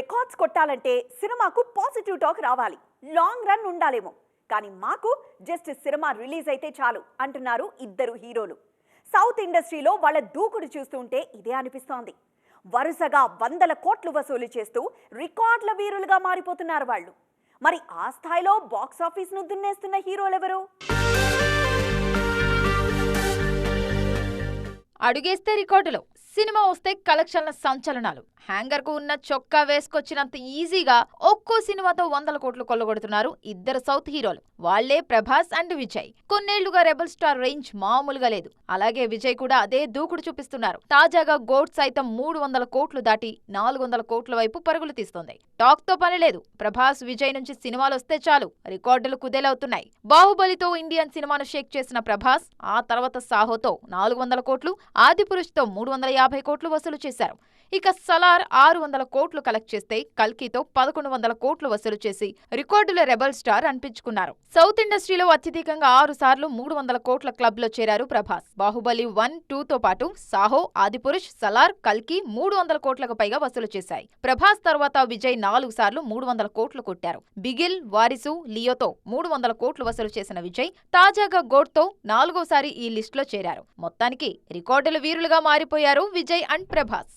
Records కొట్టాలంటే సినిమాకు positive talk రావాలి. లాంగ్ రన్ ఉండాలేమో. కానీ మాకు జస్ట్ సినిమా రిలీజ్ అయితే చాలు అంటున్నారు ఇద్దరు హీరోలు. సౌత్ ఇండస్ట్రీలో వాళ్ళ దూకుడు చూస్తుంటే ఇదే అనిపిస్తోంది. వరుసగా వందల కోట్లు వసూలు చేస్తూ రికార్డుల వీరులుగా మారిపోతున్నారు వాళ్ళు. మరి ఆ స్థాయిలో బాక్సాఫీస్ను దున్నేస్తున్న హీరోలెవరు? అడుగేస్తే రికార్డులు. సినిమా వస్తే కలెక్షన్ల సంచలనాలు. హ్యాంగర్కు ఉన్న చొక్కా వేసుకొచ్చినంత ఈజీగా ఒక్కో సినిమాతో వందల కోట్లు కొల్లగొడుతున్నారు ఇద్దరు సౌత్ హీరోలు. వాళ్ళే ప్రభాస్ అండ్ విజయ్. కొన్నేళ్ళుగా రెబల్ స్టార్ రేంజ్ మామూలుగా లేదు. అలాగే విజయ్ కూడా అదే దూకుడు చూపిస్తున్నారు. తాజాగా గోడ్ సైతం మూడు వందల కోట్లు దాటి నాలుగు వందల కోట్ల వైపు పరుగులు తీస్తోంది. టాక్తో పని లేదు. ప్రభాస్ విజయ్ నుంచి సినిమాలు వస్తే చాలు. రికార్డులు కుదేలవుతున్నాయి. బాహుబలితో ఇండియన్ సినిమాను షేక్ చేసిన ప్రభాస్ ఆ తర్వాత సాహోతో నాలుగు వందల కోట్లు ఆదిపురుష్తో మూడు వందల యాభై కోట్లు వసూలు చేశారు. ఇక సలార్ ఆరు వందల కోట్లు కలెక్ట్ చేస్తే కల్కీతో పదకొండు వందల కోట్లు వసూలు చేసి రికార్డుల రెబల్ స్టార్ అనిపించుకున్నారు. సౌత్ ఇండస్ట్రీలో అత్యధికంగా ఆరు సార్లు మూడు వందల కోట్ల క్లబ్లో చేరారు ప్రభాస్. బాహుబలి వన్ టూ తో పాటు సాహో ఆదిపురుష్ సలార్ కల్కి మూడు వందల కోట్లకు పైగా వసూలు చేశాయి. ప్రభాస్ తర్వాత విజయ్ నాలుగు సార్లు మూడు వందల కోట్లు కొట్టారు. బిగిల్ వారిసు లియోతో మూడు వందల కోట్లు వసూలు చేసిన విజయ్ తాజాగా గోడ్తో నాలుగోసారి ఈ లిస్టులో చేరారు. మొత్తానికి రికార్డుల వీరులుగా మారిపోయారు విజయ్ అండ్ ప్రభాస్.